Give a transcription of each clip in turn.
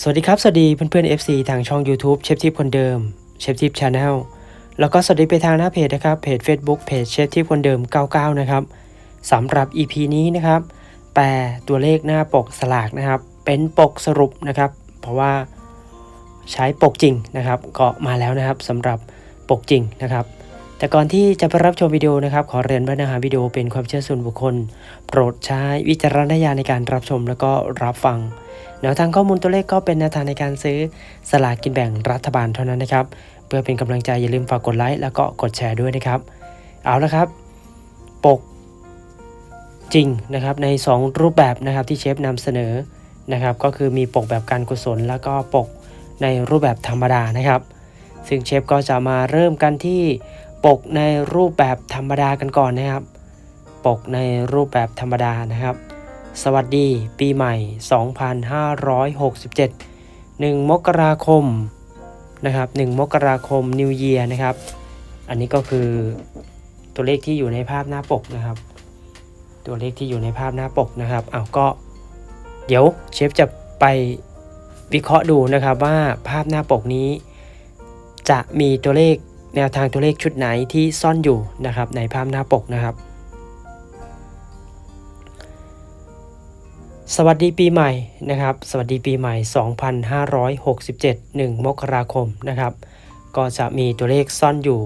สวัสดีครับ สวัสดีเพื่อนๆ FC ทางช่อง YouTube เชฟทิปคนเดิมเชฟทิปชาแนลแล้วก็สวัสดีไปทางหน้าเพจนะครับเพจ Facebook เพจเชฟทิปคนเดิม 99 นะครับสำหรับ EP นี้นะครับ แปลตัวเลขหน้าปกสลากนะครับ เป็นปกสรุปนะครับ เพราะว่าใช้ปกจริงนะครับก็มาแล้วนะครับสำหรับปกจริงนะครับ แต่ก่อนที่จะไปรับชมวิดีโอนะครับ ขอเรียนว่าเนื้อหาวิดีโอเป็นความเชื่อส่วนบุคคล โปรดใช้วิจารณญาณในการรับชมแล้วก็รับฟังแนวทางข้อมูลตัวเลขก็เป็นแนวทางในการซื้อสลากกินแบ่งรัฐบาลเท่านั้นนะครับ เพื่อเป็นกำลังใจอย่าลืมฝากกดไลค์แล้วก็กดแชร์ด้วยนะครับ เอาละครับ ปกจริงนะครับใน 2 รูปแบบนะครับที่เชฟนำเสนอนะครับก็คือมีปกแบบการกุศล แล้วก็ปกในรูปแบบธรรมดานะครับ ซึ่งเชฟก็จะมาเริ่มกันที่ ปกในรูปแบบธรรมดากันก่อนนะครับ ปกในรูปแบบธรรมดานะครับ สวัสดีปีใหม่ 2567 1 มกราคมนะครับ 1 มกราคม New Year นะครับ อันนี้ก็คือตัวเลขที่อยู่ในภาพหน้าปกนะครับ ตัวเลขที่อยู่ในภาพหน้าปกนะครับอ้าวก็เดี๋ยวเชฟจะไปวิเคราะห์ดูนะครับว่าภาพหน้าปกนี้ จะมีตัวเลข แนวทางตัวเลขชุดไหนที่ซ่อนอยู่นะครับในภาพหน้าปกนะครับ สวัสดีปีใหม่นะครับ สวัสดีปีใหม่ 2567 1 มกราคมนะครับ ก็จะมีตัวเลขซ่อนอยู่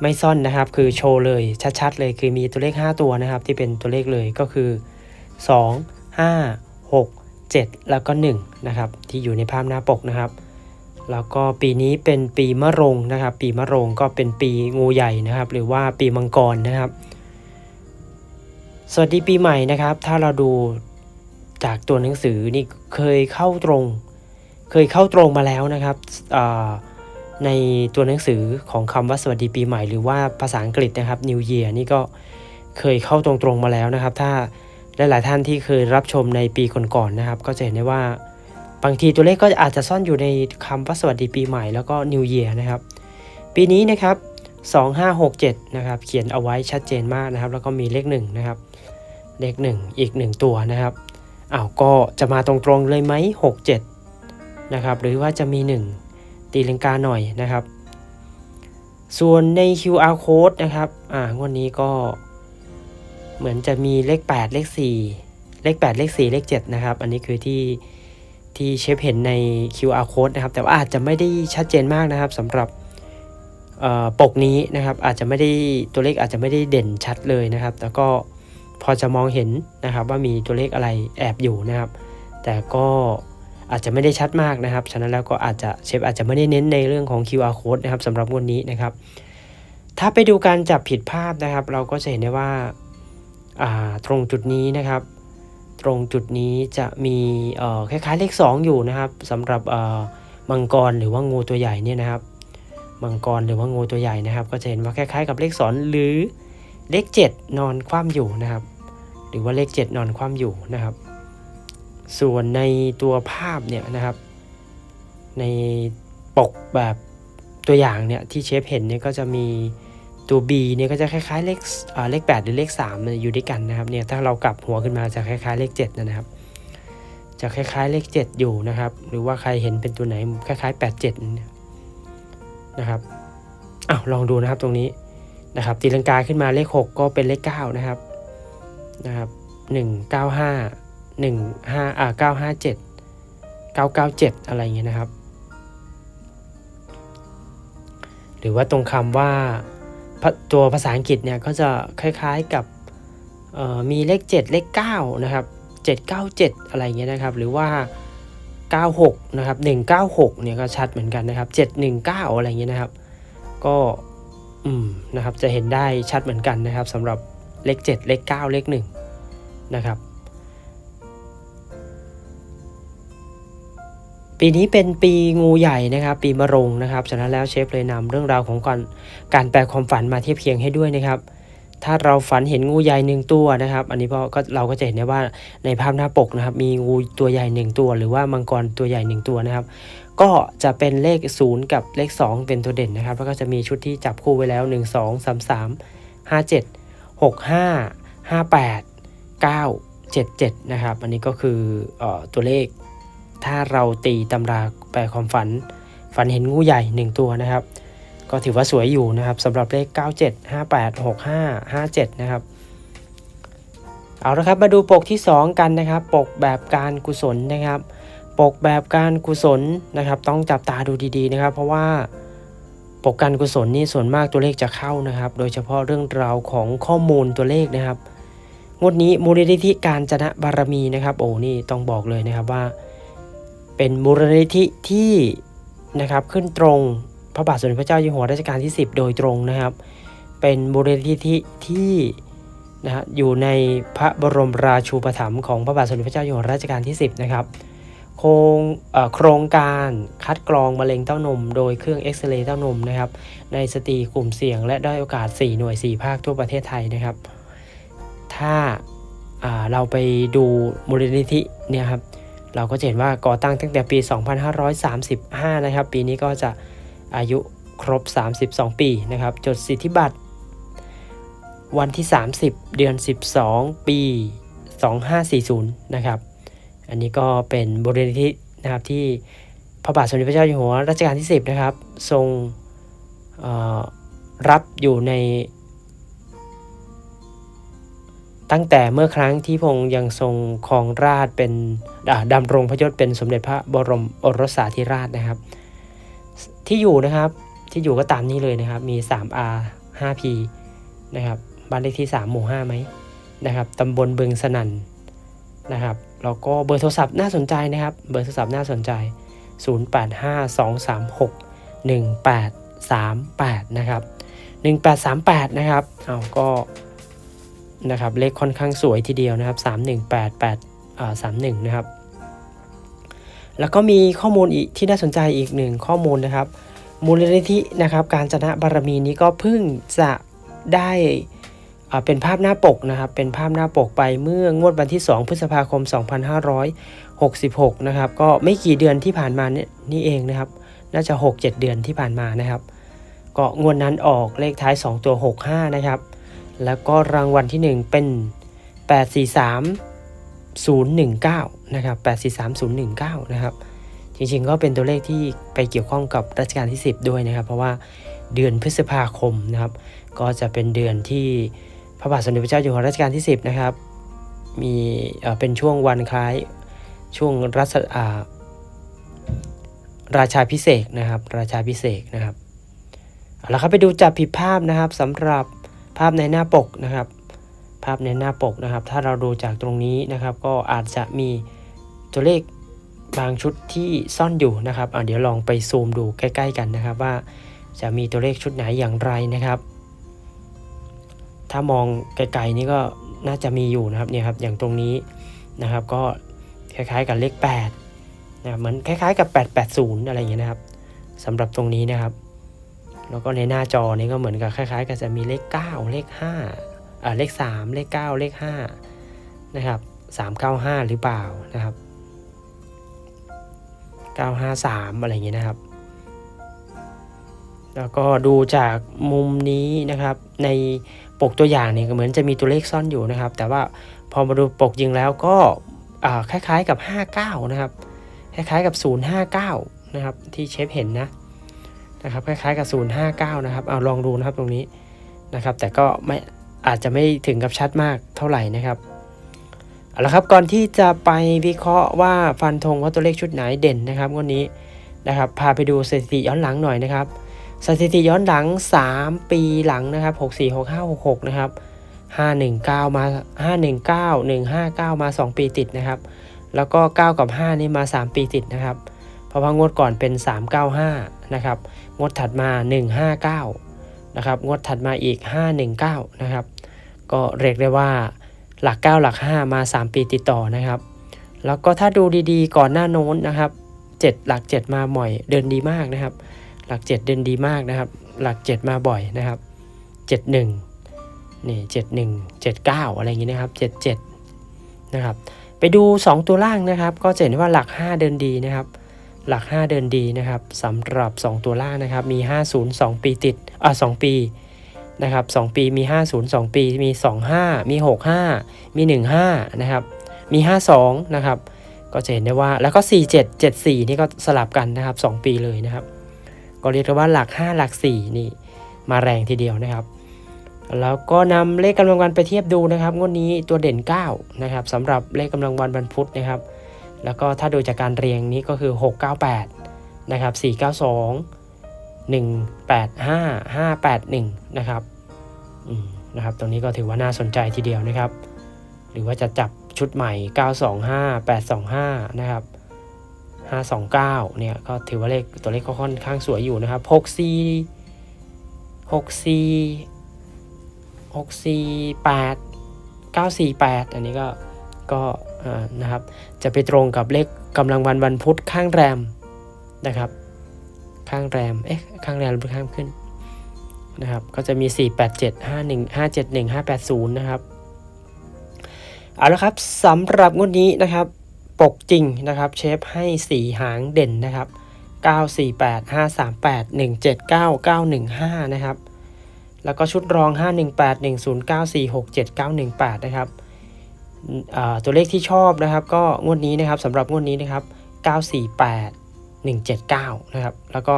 ไม่ซ่อนนะครับ คือโชว์เลยชัดๆเลยคือมีตัวเลข 5 ตัวนะครับ ที่เป็นตัวเลขเลยก็คือ 2 5 6 7 แล้วก็1นะครับที่อยู่ในภาพหน้าปกนะครับ แล้วก็ปีนี้เป็นปีมะโรงนะครับ ปีมะโรงก็เป็นปีงูใหญ่นะครับ หรือว่าปีมังกรนะครับ สวัสดีปีใหม่นะครับ ถ้าเราดูจากตัวหนังสือนี่เคยเข้าตรง เคยเข้าตรงมาแล้วนะครับในตัวหนังสือของคำว่าสวัสดีปีใหม่ หรือว่าภาษาอังกฤษนะครับ New Year นี่ก็เคยเข้าตรงๆมาแล้วนะครับ ถ้าหลายๆท่านที่เคยรับชมในปีก่อนๆนะครับ ก็จะเห็นได้ว่า บางทีตัวเลขก็อาจจะซ่อนอยู่ในคำว่าสวัสดีปีใหม่แล้วก็ New Year นะครับ ปีนี้นะครับ 2567 นะครับ เขียนเอาไว้ชัดเจนมากนะครับ แล้วก็มีเลข1นะครับ เลข 1 อีก 1 ตัวนะครับอ้าวก็จะมาตรงๆเลยไหม67 นะครับ หรือว่าจะมี 1 ตีลังกาหน่อยนะครับ ส่วนใน QR code นะครับ อ่างวดนี้ก็เหมือนจะมีเลข 8 เลข 4 เลข 8 เลข 4 เลข 7 นะครับ อันนี้คือที่ ที่เชฟเห็นใน QR code นะครับ แต่ว่าอาจจะไม่ได้ชัดเจนมากนะครับสำหรับปกนี้นะครับอาจจะไม่ได้ตัวเลขอาจจะไม่ได้เด่นชัดเลยนะครับแต่ก็พอจะมองเห็นนะครับว่ามีตัวเลขอะไรแอบอยู่นะครับ แต่ก็อาจจะไม่ได้ชัดมากนะครับ ฉะนั้นแล้วก็อาจจะเชฟอาจจะไม่ได้เน้นในเรื่องของ QR code นะครับสำหรับวันนี้นะครับ ถ้าไปดูการจับผิดภาพนะครับ เราก็จะเห็นได้ว่าอ่าตรงจุดนี้นะครับ ตรงจุดนี้จะมีคล้ายๆเลข 2 อยู่นะครับสำหรับมังกรหรือว่างูตัวใหญ่เนี่ยนะครับมังกรหรือว่างูตัวใหญ่นะครับ ก็จะเห็นว่าคล้ายๆกับเลขสอนหรือเลข 7 นอนคว่ำอยู่นะครับ หรือว่าเลข 7 นอนคว่ำอยู่นะครับ ส่วนในตัวภาพเนี่ยนะครับ ในปกแบบตัวอย่างเนี่ยที่เชฟเห็นเนี่ยก็จะมี ตัว B เนี่ยก็จะคล้ายๆเลขอ่าเลข 8 หรือเลข3อยู่ด้วยกันนะครับเนี่ยถ้าเรากลับหัวขึ้นมาจะคล้ายๆเลข7นะครับ จะคล้ายๆเลข 7 อยู่นะครับ หรือว่าใครเห็นเป็นตัวไหนคล้ายๆ 8 7เนี่ยนะครับอ้าวลองดูนะครับตรงนี้นะครับตีลังกาขึ้นมาเลข 6 ก็เป็นเลข 9 นะครับนะครับ1 9 5 1 5อ่า9 5 7 9 9 7 อะไรอย่างเงี้ยนะครับ หรือว่าตรงคำว่า ตัวภาษาอังกฤษเนี่ยก็จะคล้ายๆกับเอ่อมีเลข 7 เลข9นะครับ797 อะไรเงี้ยนะครับ หรือว่า 96 นะครับ 196 เนี่ยก็ชัดเหมือนกันนะครับ 719 อะไรเงี้ยนะครับ ก็อืมนะครับจะเห็นได้ชัดเหมือนกันนะครับสำหรับเลข 7 เลข 9 เลข1นะครับ ปีนี้เป็นปีงูใหญ่นะครับปีมะรงนะครับฉะนั้นแล้วเชฟเลยนำเรื่องราวของการการแปลความฝันมาเทียบเคียงให้ด้วยนะครับ ถ้าเราฝันเห็นงูใหญ่หนึ่งตัวนะครับ อันนี้พอก็เราก็จะเห็นได้ว่าในภาพหน้าปกนะครับ มีงูตัวใหญ่หนึ่งตัว หรือว่ามังกรตัวใหญ่หนึ่งตัวนะครับ ก็จะเป็นเลข 0 กับเลข 2 เป็นตัวเด่นนะครับ แล้วก็จะมีชุดที่จับคู่ไว้แล้ว 1 2 3 3 5 7 6 5 5 8 9 7 7นะครับ อันนี้ก็คือออตัวเลข ถ้าเราตีตำราแปลความฝัน ฝันเห็นงูใหญ่หนึ่งตัวนะครับ ก็ถือว่าสวยอยู่นะครับสำหรับเลข 97 58 65 57 นะครับ เอาละครับมาดูปกที่ 2 กันนะครับ ปกแบบการกุศลนะครับ ปกแบบการกุศลนะครับ ต้องจับตาดูดีๆนะครับ เพราะว่าปกการกุศลนี่ส่วนมากตัวเลขจะเข้านะครับ โดยเฉพาะเรื่องราวของข้อมูลตัวเลขนะครับงวดนี้มูลนิธิการจนะบารมีนะครับ โอ้นี่ต้องบอกเลยนะครับว่า เป็นมูลนิธิที่นะครับขึ้นตรงพระบาทสมเด็จพระเจ้าอยู่หัวรัชกาลที่ 10 โดยตรงนะครับ เป็นมูลนิธิที่นะฮะอยู่ในพระบรมราชูปถัมภ์ของพระบาทสมเด็จพระเจ้าอยู่หัวรัชกาลที่ 10 นะครับโครงโครงการคัดกรองมะเร็งเต้านม โดยเครื่องเอ็กซเรย์เต้านมนะครับ ในสตรีกลุ่มเสี่ยง และได้โอกาส 4 หน่วย 4 ภาคทั่วประเทศไทยนะครับ ถ้าอ่าเราไปดูมูลนิธิเนี่ยครับ เราก็จะเห็นว่าก่อตั้งตั้งแต่ปี 2535 นะครับ ปีนี้ก็จะอายุครบ 32 ปีนะครับ จดสิทธิบัตร วันที่ 30 เดือน 12 ปี 2540 นะครับ อันนี้ก็เป็นบริษัทนะครับที่พระบาทสมเด็จพระเจ้าอยู่หัวรัชกาลที่ 10 นะครับ ทรงรับอยู่ใน ตั้งแต่เมื่อครั้งที่พงค์ยังทรงครองราชเป็นอ่าดำรงพระยศเป็นสมเด็จพระบรมโอรสาธิราชนะครับ ที่อยู่นะครับที่อยู่ก็ตามนี้เลยนะครับ มี 3R 5P นะครับบ้านเลขที่ 3 หมู่5ไหมนะครับตำบลบึงสนันนะครับแล้วก็เบอร์โทรศัพท์น่าสนใจนะครับ เบอร์โทรศัพท์น่าสนใจ 0852361838 นะครับ 1838 นะครับเอาก็ นะครับเลขค่อนข้างสวยทีเดียวนะครับ 3188อ่า31 นะครับ แล้วก็มีข้อมูลอีกที่น่าสนใจอีกหนึ่งข้อมูลนะครับ มูลนิธินะครับการจนะบารมีนี้ก็เพิ่งจะได้เป็นภาพหน้าปกนะครับ เป็นภาพหน้าปกไปเมื่องวดวันที่ 2 พฤษภาคม 2566 นะครับ ก็ไม่กี่เดือนที่ผ่านมาเนี่ยนี่เองนะครับ น่าจะ 6-7 เดือนที่ผ่านมานะครับ ก็งวดนั้นออกเลขท้าย 2 ตัว 65 นะครับ แล้วก็รางวัลที่ 1 เป็น 843019 นะครับ 843019 นะครับ จริงๆก็เป็นตัวเลขที่ไปเกี่ยวข้องกับรัชกาลที่ 10 ด้วยนะครับ เพราะว่าเดือนพฤษภาคมนะครับ ก็จะเป็นเดือนที่พระบาทสมเด็จพระเจ้าอยู่หัวรัชกาลที่ 10 นะครับ มีเอ่อเป็นช่วงวันคล้ายช่วงรัชอ่าราชาพิเศษนะครับ ราชาพิเศษนะครับเอาละครับไปดูจับผิดภาพนะครับสำหรับ ภาพในหน้าปกนะครับ ภาพในหน้าปกนะครับ ถ้าเราดูจากตรงนี้นะครับ ก็อาจจะมีตัวเลขบางชุดที่ซ่อนอยู่นะครับอะเดี๋ยวลองไปซูมดูใกล้ ๆ กันนะครับว่าจะมีตัวเลขชุดไหนอย่างไรนะครับ ถ้ามองไกลๆนี่ก็น่าจะมีอยู่นะครับเนี่ยครับอย่างตรงนี้นะครับ ก็คล้ายๆกับเลข8นะครับเหมือนคล้ายๆกับ 880 อะไรอย่างเงี้ยนะครับสำหรับตรงนี้นะครับ แล้วก็ในหน้าจอนี้ก็เหมือนกับคล้ายๆกับจะมีเลข 9 เลข5อ่าเลข 3 เลข 9 เลข5นะครับ395 หรือเปล่านะครับ 953 อะไรอย่างเงี้ยนะครับ แล้วก็ดูจากมุมนี้นะครับ ในปกตัวอย่างเนี่ยเหมือนจะมีตัวเลขซ่อนอยู่นะครับ แต่ว่าพอมาดูปกจริงแล้วก็คล้ายๆกับ 59 นะครับ คล้ายๆกับ 059 นะครับ ที่เชฟเห็นนะ นะครับคล้ายๆกับ 059 นะครับเอาลองดูนะครับตรงนี้นะครับ แต่ก็ไม่อาจจะไม่ถึงกับชัดมากเท่าไหร่นะครับเอาละครับก่อนที่จะไปวิเคราะห์ว่าฟันธงว่าตัวเลขชุดไหนเด่นนะครับวันนี้นะครับพาไปดูสถิติย้อนหลังหน่อยนะครับ สถิติย้อนหลัง 3 ปีหลังนะครับ64 65 66นะครับ519 มา 519 159 มา 2 ปีติดนะครับ แล้วก็ 9 กับ 5 นี่มา 3 ปีติดนะครับ เพราะว่างวดก่อนเป็น 395 นะครับ งวดถัดมา 159 นะครับ งวดถัดมาอีก 519 นะครับ ก็เรียกได้ว่าหลัก 9 หลัก 5 มา 3 ปีติดต่อนะครับ แล้วก็ถ้าดูดีๆ ก่อนหน้าโน้นนะครับ 7 หลัก 7 มาบ่อย เดินดีมากนะครับ หลัก 7 เดินดีมากนะครับ หลัก 7 มาบ่อยนะครับ 71 นี่ 71 79 อะไรอย่างนี้นะครับ 77 นะครับ ไปดู 2 ตัวล่างนะครับ ก็จะเห็นว่าหลัก 5 เดินดีนะครับ หลัก 5 เดินดีนะครับสำหรับ 2 ตัวล่างนะครับมี 50 2 ปีติดอะ2ปีนะครับ2ปีมี 50 2 ปีมี 25 มี 65 มี 15 นะครับ มี 52 นะครับ ก็จะเห็นได้ว่าแล้วก็ 47 74 นี่ก็สลับกันนะครับ 2 ปีเลยนะครับ ก็เรียกว่าหลัก 5 หลัก 4 นี่มาแรงทีเดียวนะครับ แล้วก็นำเลขกำลังวันไปเทียบดูนะครับงวดนี้ตัวเด่น 9 นะครับสำหรับเลขกำลังวันวันพุธนะครับ แล้วก็ถ้าดูจากการเรียงนี้ก็คือ 698 นะครับ 492 185 581 นะครับอืมนะครับตรงนี้ก็ถือว่าน่าสนใจทีเดียวนะครับ หรือว่าจะจับชุดใหม่ 925 825 นะครับ 529 เนี่ยก็ถือว่าเลขตัวเลขก็ค่อนข้างสวยอยู่นะครับ64 64 648 948 อันนี้ก็ก็ นะครับ จะไปตรงกับเลขกำลังวันวันพุธข้างแรมนะครับ ข้างแรม เอ๊ะ ข้างแรมหรือข้างขึ้นนะครับ ก็จะมี 4 8 7 5 1 5 7 1 5 8 0 นะครับ เอาละครับสำหรับงวดนี้นะครับ ปกจริงนะครับ เชฟให้ 4 หางเด่นนะครับ 948 538 179 915 นะครับ แล้วก็ชุดรอง 518 109 467 918 นะครับ ตัวเลขที่ชอบนะครับ ก็งวดนี้นะครับสำหรับงวดนี้นะครับ 948 179 นะครับ แล้วก็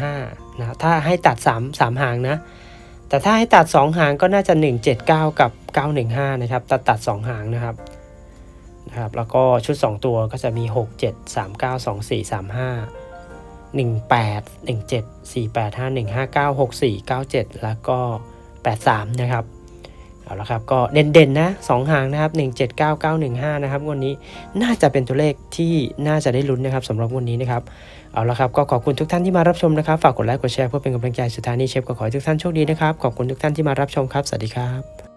915 นะถ้าให้ตัด 3 3 หางนะ แต่ถ้าให้ตัด 2 หางก็น่าจะ 179 กับ 915 นะครับ ตัดตัด 2 หางนะครับนะครับ แล้วก็ชุด 2 ตัวก็จะมี 6 7 3 9 2 4 3 5 18 17 48 51 59 64 97 แล้วก็ 83 นะครับ เอาละครับก็เด่นๆนะ2หางนะครับ 179 915 นะครับวันนี้น่าจะเป็นตัวเลขที่น่าจะได้ลุ้นนะครับสำหรับวันนี้นะครับเอาละครับก็ขอบคุณทุกท่านที่มารับชมนะครับ ฝากกดไลค์กดแชร์เพื่อเป็นกำลังใจสุดท้ายนี้เชฟก็ขอให้ทุกท่านโชคดีนะครับขอบคุณทุกท่านที่มารับชมครับสวัสดีครับ